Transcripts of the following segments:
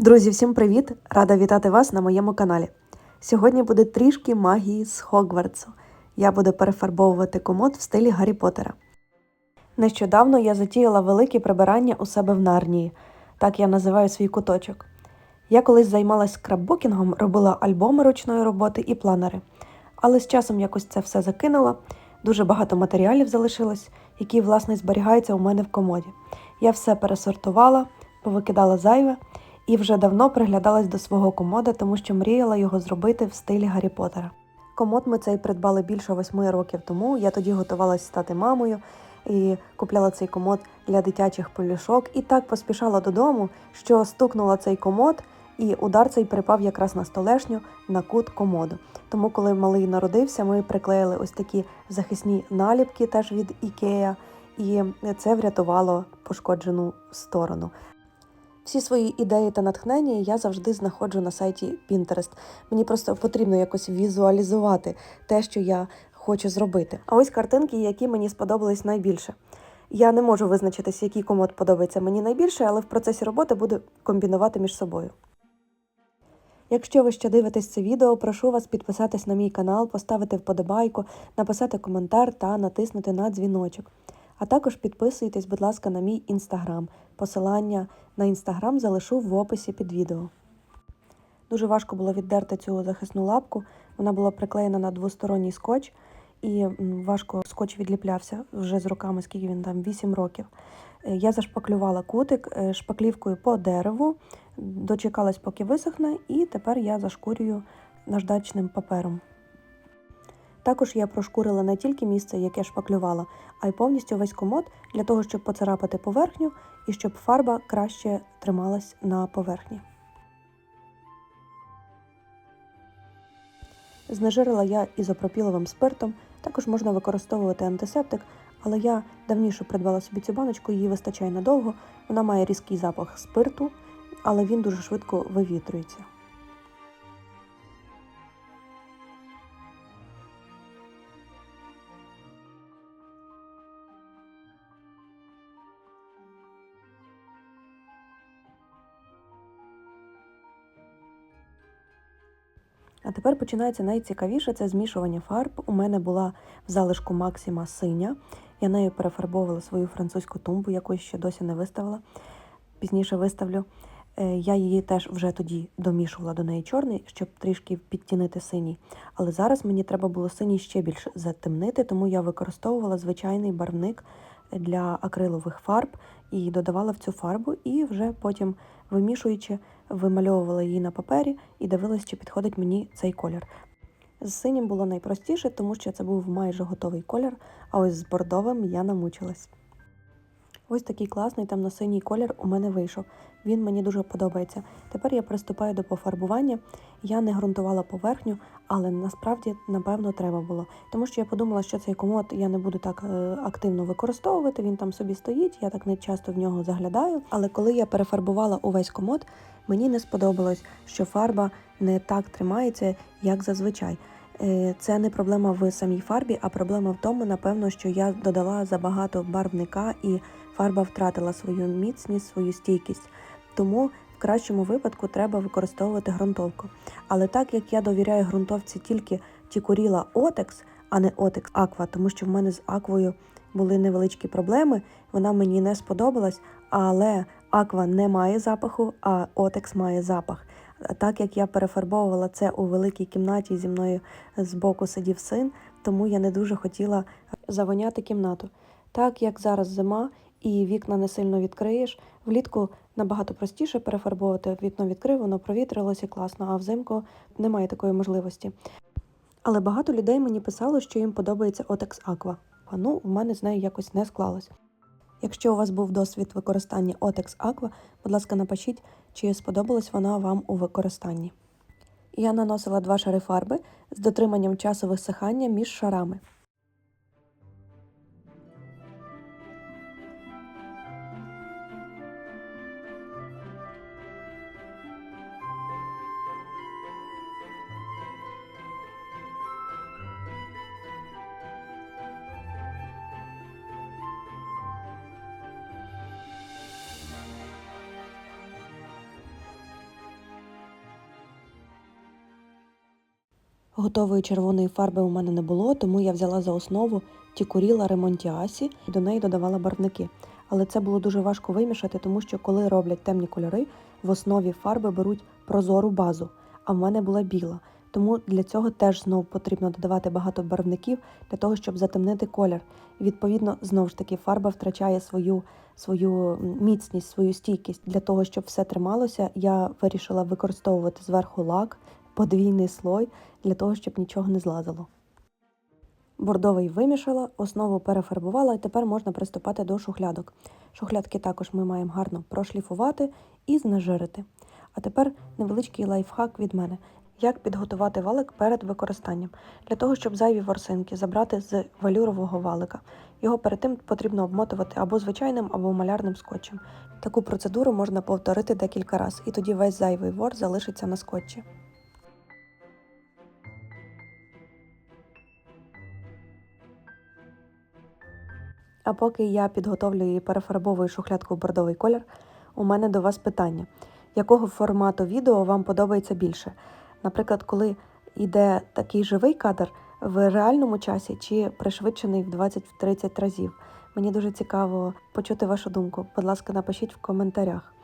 Друзі, всім привіт! Рада вітати вас на моєму каналі. Сьогодні буде трішки магії з Хогвартсу. Я буду перефарбовувати комод в стилі Гаррі Поттера. Нещодавно я затіяла велике прибирання у себе в Нарнії, так я називаю свій куточок. Я колись займалась скраббукінгом, робила альбоми ручної роботи і планери. Але з часом якось це все закинула. Дуже багато матеріалів залишилось, які, власне, зберігаються у мене в комоді. Я все пересортувала, повикидала зайве і вже давно приглядалась до свого комода, тому що мріяла його зробити в стилі Гаррі Поттера. Комод ми цей придбали більше восьми років тому. Я тоді готувалась стати мамою і купляла цей комод для дитячих полюшок. І так поспішала додому, що стукнула цей комод, і удар цей припав якраз на столешню на кут комоду. Тому, коли малий народився, ми приклеїли ось такі захисні наліпки теж від Ікея, і це врятувало пошкоджену сторону. Всі свої ідеї та натхнення я завжди знаходжу на сайті Pinterest. Мені просто потрібно якось візуалізувати те, що я хочу зробити. А ось картинки, які мені сподобались найбільше. Я не можу визначитись, який комод подобається мені найбільше, але в процесі роботи буду комбінувати між собою. Якщо ви ще дивитесь це відео, прошу вас підписатись на мій канал, поставити вподобайку, написати коментар та натиснути на дзвіночок. А також підписуйтесь, будь ласка, на мій інстаграм. Посилання на інстаграм залишу в описі під відео. Дуже важко було віддерти цю захисну лапку. Вона була приклеєна на двосторонній скотч, і важко скотч відліплявся вже з роками, скільки він там 8 років. Е, Я зашпаклювала кутик е, шпаклівкою по дереву, дочекалась, поки висохне, і тепер я зашкурюю наждачним папером. Також я прошкурила не тільки місце, яке шпаклювала, а й повністю весь комод для того, щоб поцарапати поверхню і щоб фарба краще трималась на поверхні. Знежирила я ізопропіловим спиртом, також можна використовувати антисептик, але я давніше придбала собі цю баночку, її вистачає надовго. Вона має різкий запах спирту, але він дуже швидко вивітрюється. А тепер починається найцікавіше це змішування фарб. У мене була в залишку Максима синя. Я нею перефарбовувала свою французьку тумбу, яку ще досі не виставила. Пізніше виставлю. Е, Я її теж вже тоді домішувала до неї чорний, щоб трішки підтінити синій. Але зараз мені треба було синій ще більше затемнити, тому я використовувала звичайний барвник для акрилових фарб і додавала в цю фарбу, і вже потім, вимішуючи, вимальовувала її на папері і дивилась, чи підходить мені цей колір. З синім було найпростіше, тому що це був майже готовий колір, а ось з бордовим я намучилась. Ось такий класний темно-синій колір у мене вийшов. Він мені дуже подобається. Тепер я приступаю до пофарбування. Я не ґрунтувала поверхню, але насправді, напевно, треба було. Тому що я подумала, що цей комод я не буду так е, активно використовувати. Він там собі стоїть, я так не часто в нього заглядаю. Але коли я перефарбувала увесь комод, мені не сподобалось, що фарба не так тримається, як зазвичай. Е, Це не проблема в самій фарбі, а проблема в тому, напевно, що я додала забагато барвника і фарба втратила свою міцність, свою стійкість. Тому в кращому випадку треба використовувати ґрунтовку. Але так як я довіряю ґрунтовці тільки Тікуріла Отекс, а не Отекс Аква, тому що в мене з аквою були невеличкі проблеми, вона мені не сподобалась, але аква не має запаху, а Отекс має запах. Так як я перефарбовувала це у великій кімнаті зі мною збоку сидів син, тому я не дуже хотіла завоняти кімнату. Так як зараз зима і вікна не сильно відкриєш, влітку набагато простіше перефарбовувати вікно відкрив, воно провітрилося класно, а взимку немає такої можливості. Але багато людей мені писало, що їм подобається Otex Aqua. А ну, в мене з нею якось не склалось. Якщо у вас був досвід використання Otex Aqua, будь ласка, напишіть, чи сподобалась вона вам у використанні. Я наносила два шари фарби з дотриманням часу висихання між шарами. Готової червоної фарби у мене не було, тому я взяла за основу Тікуріла Ремонтіасі і до неї додавала барвники. Але це було дуже важко вимішати, тому що коли роблять темні кольори, в основі фарби беруть прозору базу, а в мене була біла. Тому для цього теж знову потрібно додавати багато барвників для того, щоб затемнити колір. І відповідно, знову ж таки, фарба втрачає свою, свою міцність, свою стійкість. Для того, щоб все трималося, я вирішила використовувати зверху лак, подвійний слой, для того, щоб нічого не злазило. Бордовий вимішала, основу перефарбувала, і тепер можна приступати до шухлядок. Шухлядки також ми маємо гарно прошліфувати і знежирити. А тепер невеличкий лайфхак від мене. Як підготувати валик перед використанням? Для того, щоб зайві ворсинки забрати з валюрового валика. Його перед тим потрібно обмотувати або звичайним, або малярним скотчем. Таку процедуру можна повторити декілька разів, і тоді весь зайвий вор залишиться на скотчі. А поки я підготовлюю і перефарбовую шухлядку в бордовий колір, у мене до вас питання: якого формату відео вам подобається більше? Наприклад, коли йде такий живий кадр в реальному часі чи пришвидшений в 20-30 разів? Мені дуже цікаво почути вашу думку. Будь ласка, напишіть в коментарях.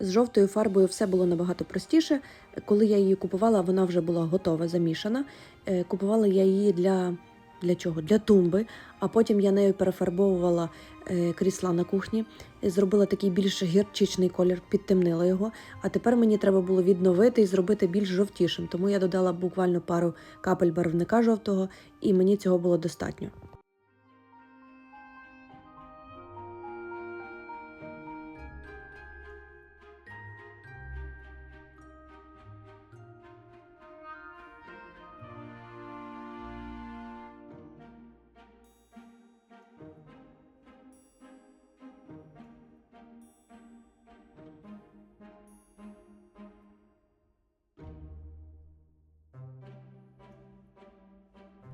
З жовтою фарбою все було набагато простіше. Коли я її купувала, вона вже була готова, замішана. Е, Купувала я її для, для чого? Для тумби, а потім я нею перефарбовувала е, крісла на кухні, зробила такий більш гірчичний колір, підтемнила його. А тепер мені треба було відновити і зробити більш жовтішим. Тому я додала буквально пару капель барвника жовтого, і мені цього було достатньо.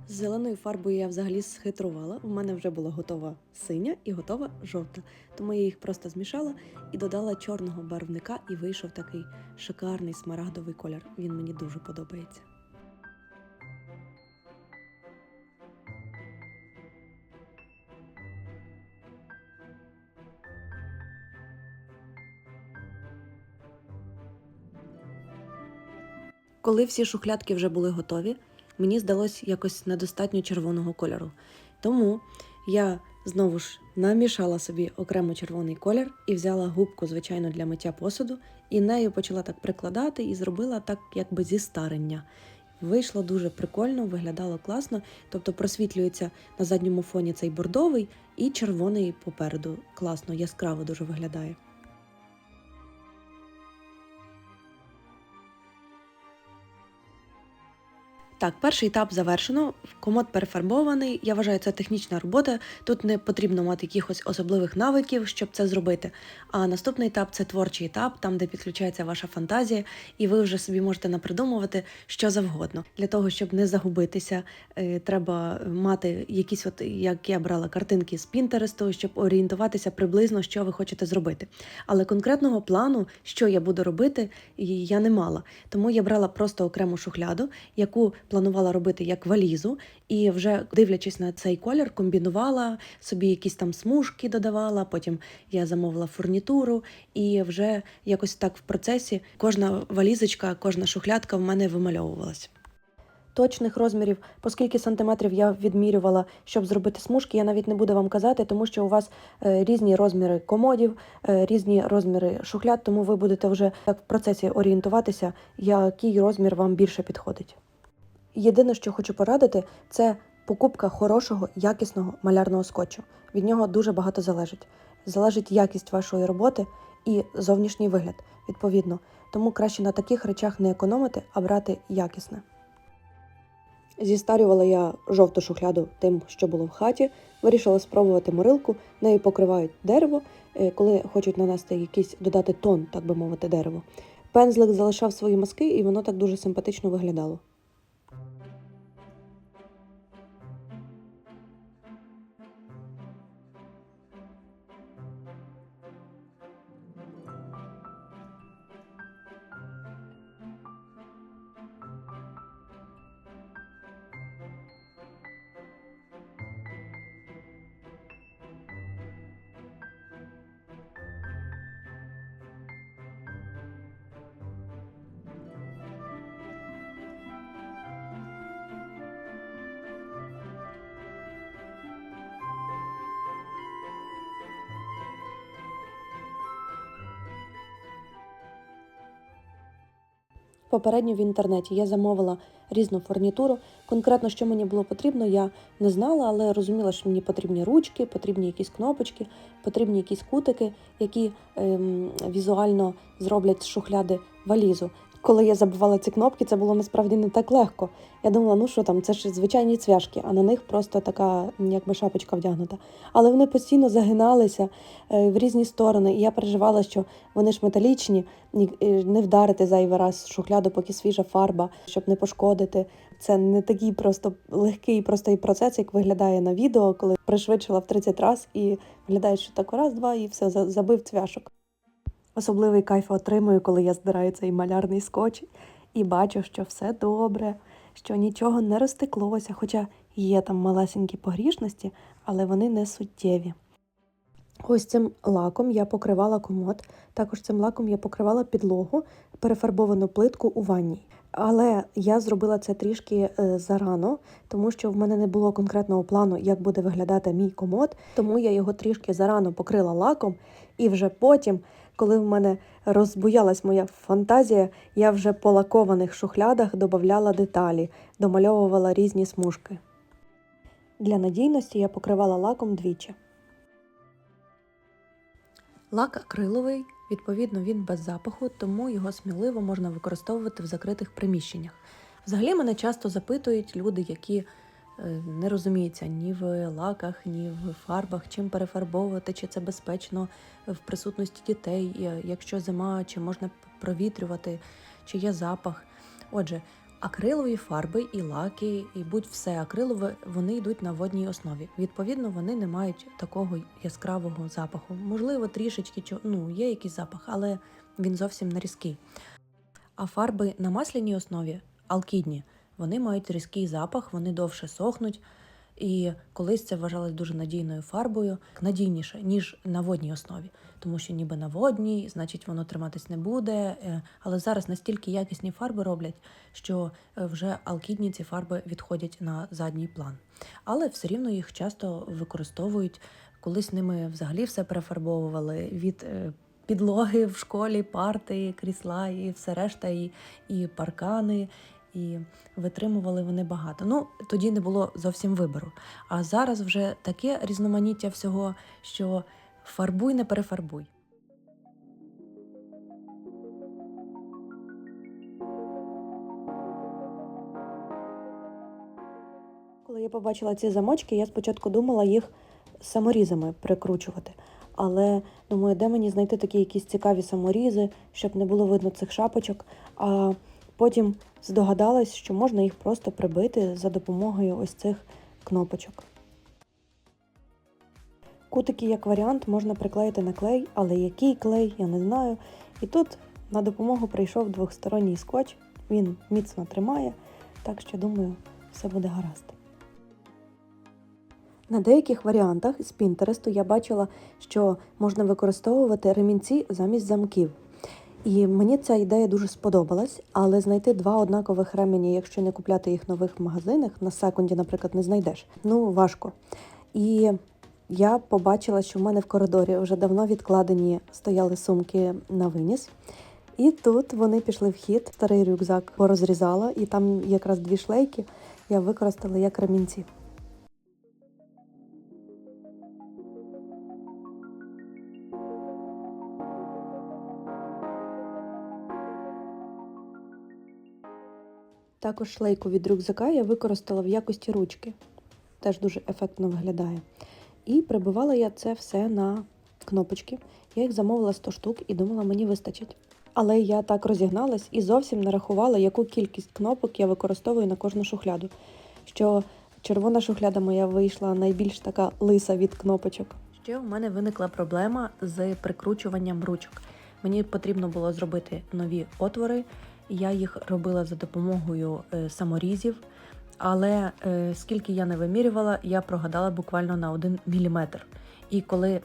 З зеленою фарбою я взагалі схитрувала. У мене вже була готова синя і готова жовта. Тому я їх просто змішала і додала чорного барвника, і вийшов такий шикарний смарагдовий колір. Він мені дуже подобається. Коли всі шухлядки вже були готові, мені здалось якось недостатньо червоного кольору. Тому я знову ж намішала собі окремо червоний колір і взяла губку, звичайно, для миття посуду, і нею почала так прикладати і зробила так, якби зі старення. Вийшло дуже прикольно, виглядало класно, тобто просвітлюється на задньому фоні цей бордовий і червоний попереду. Класно, яскраво дуже виглядає. Так, перший етап завершено. Комод перефарбований. Я вважаю, це технічна робота. Тут не потрібно мати якихось особливих навиків, щоб це зробити. А наступний етап це творчий етап, там, де підключається ваша фантазія, і ви вже собі можете напридумувати що завгодно. Для того, щоб не загубитися, е, треба мати якісь, от як я брала картинки з Пінтересту, щоб орієнтуватися приблизно, що ви хочете зробити. Але конкретного плану, що я буду робити, я не мала. Тому я брала просто окрему шухляду, яку планувала робити як валізу, і вже дивлячись на цей колір, комбінувала собі якісь там смужки, додавала. Потім я замовила фурнітуру, і вже якось так в процесі кожна валізочка, кожна шухлядка в мене вимальовувалась. Точних розмірів, по скільки сантиметрів я відмірювала, щоб зробити смужки, я навіть не буду вам казати, тому що у вас е, різні розміри комодів, е, різні розміри шухляд, тому ви будете вже в процесі орієнтуватися, який розмір вам більше підходить. Єдине, що хочу порадити, це покупка хорошого, якісного малярного скотчу. Від нього дуже багато залежить. Залежить якість вашої роботи і зовнішній вигляд, відповідно. Тому краще на таких речах не економити, а брати якісне. Зістарювала я жовту шухляду тим, що було в хаті. Вирішила спробувати морилку. Нею покривають дерево, е, коли хочуть нанести якийсь додати тон, так би мовити, дерево. Пензлик залишав свої маски, і воно так дуже симпатично виглядало. Попередньо в інтернеті. Я замовила різну фурнітуру. Конкретно, що мені було потрібно, я не знала, але розуміла, що мені потрібні ручки, потрібні якісь кнопочки, потрібні якісь кутики, які ем, візуально зроблять шухляди валізу. Коли я забувала ці кнопки, це було насправді не так легко. Я думала, ну що там, це ж звичайні цвяшки, а на них просто така, якби шапочка вдягнута. Але вони постійно загиналися е, в різні сторони, і я переживала, що вони ж металічні, не вдарити зайвий раз шухляду, поки свіжа фарба, щоб не пошкодити. Це не такий просто легкий, простий процес, як виглядає на відео, коли пришвидшила в 30 разів і виглядає, що так раз, два, і все за- забив цвяшок. Особливий кайф отримую, коли я здираю цей малярний скотч і бачу, що все добре, що нічого не розтеклося, хоча є там малесенькі погрішності, але вони не суттєві. Ось цим лаком я покривала комод, також цим лаком я покривала підлогу, перефарбовану плитку у ванній. Але я зробила це трішки е, зарано, тому що в мене не було конкретного плану, як буде виглядати мій комод, тому я його трішки зарано покрила лаком, і вже потім, коли в мене розбуялась моя фантазія, я вже по лакованих шухлядах додавала деталі, домальовувала різні смужки. Для надійності я покривала лаком двічі. Лак акриловий, відповідно, він без запаху, тому його сміливо можна використовувати в закритих приміщеннях. Взагалі мене часто запитують люди, які не розуміються ні в лаках, ні в фарбах, чим перефарбовувати, чи це безпечно в присутності дітей, е, якщо зима, чи можна провітрювати, чи є запах. Отже, акрилові фарби і лаки, і будь-все акрилове, вони йдуть на водній основі. Відповідно, вони не мають такого яскравого запаху. Можливо, трішечки ну, є якийсь запах, але він зовсім не різкий. А фарби на масляній основі, алкідні, вони мають різкий запах, вони довше сохнуть. І колись це вважалось дуже надійною фарбою, надійніше, ніж на водній основі, тому що ніби на водній, значить, воно триматись не буде. е, Але зараз настільки якісні фарби роблять, що е, вже алкідні ці фарби відходять на задній план. Але все рівно їх часто використовують. Колись ними взагалі все перефарбовували від е, підлоги в школі, парти, крісла і все решта, і, і паркани. І витримували вони багато. Ну тоді не було зовсім вибору. А зараз вже таке різноманіття всього, що фарбуй, не перефарбуй. Коли я побачила ці замочки, я спочатку думала їх саморізами прикручувати. Але думаю, де мені знайти такі якісь цікаві саморізи, щоб не було видно цих шапочок. А потім здогадалась, що можна їх просто прибити за допомогою ось цих кнопочок. Кутики, як варіант, можна приклеїти на клей, але який клей, я не знаю. І тут на допомогу прийшов двохсторонній скотч. Він міцно тримає, так що думаю, все буде гаразд. На деяких варіантах з Пінтересту я бачила, що можна використовувати ремінці замість замків. І мені ця ідея дуже сподобалась, але знайти два однакових ремені, якщо не купляти їх в нових магазинах, на секунді, наприклад, не знайдеш. Ну, важко. І я побачила, що в мене в коридорі вже давно відкладені стояли сумки на виніс. І тут вони пішли в хід. Старий рюкзак порозрізала, і там якраз дві шлейки я використала як ремінці. Також шлейку від рюкзака я використала в якості ручки. Теж дуже ефектно виглядає. І прибивала я це все на кнопочки. Я їх замовила 100 штук і думала, мені вистачить. Але я так розігналась і зовсім не рахувала, яку кількість кнопок я використовую на кожну шухляду. Що червона шухляда моя вийшла найбільш така лиса від кнопочок. Ще у мене виникла проблема з прикручуванням ручок. Мені потрібно було зробити нові отвори. Я їх робила за допомогою е, саморізів, але е, скільки я не вимірювала, я прогадала буквально на 1 міліметр. І коли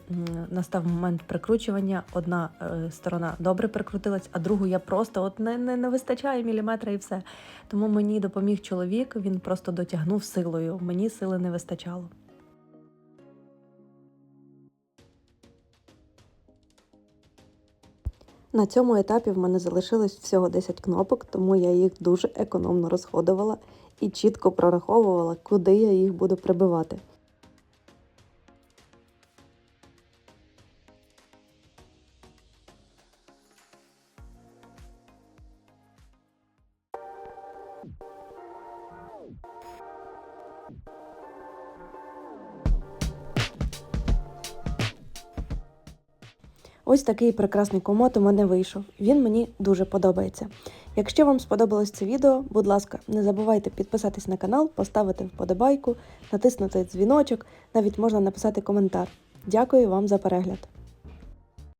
настав момент прикручування, одна е, сторона добре прикрутилась, а другу я просто от не, не, не вистачає міліметра і все. Тому мені допоміг чоловік, він просто дотягнув силою. Мені сили не вистачало. На цьому етапі в мене залишилось всього 10 кнопок, тому я їх дуже економно розходувала і чітко прораховувала, куди я їх буду прибивати. Ось такий прекрасний комод у мене вийшов. Він мені дуже подобається. Якщо вам сподобалось це відео, будь ласка, не забувайте підписатись на канал, поставити вподобайку, натиснути дзвіночок, навіть можна написати коментар. Дякую вам за перегляд!